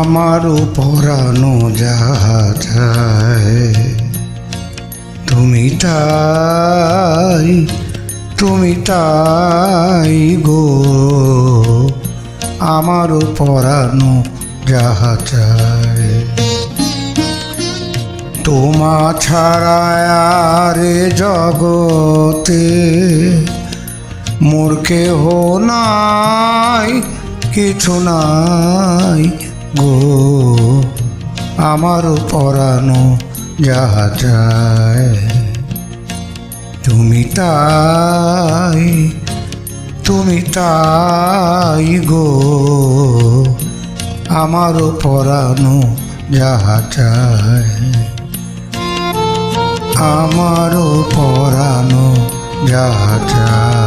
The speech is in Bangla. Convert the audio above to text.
আমার পরানো যাহা যায় তুমি তাই তুমি তাই গো, আমারও পরানো যাহা চায়। তোমা ছাড়া আরে জগতে মোর কেহ নাই, কিছু নাই গো। আমারও পরানো যাহা যায় তুমি তাই তুমি তাই গো। আমারও পরানো যাহা চায় আমারও পরানো যাহা চায়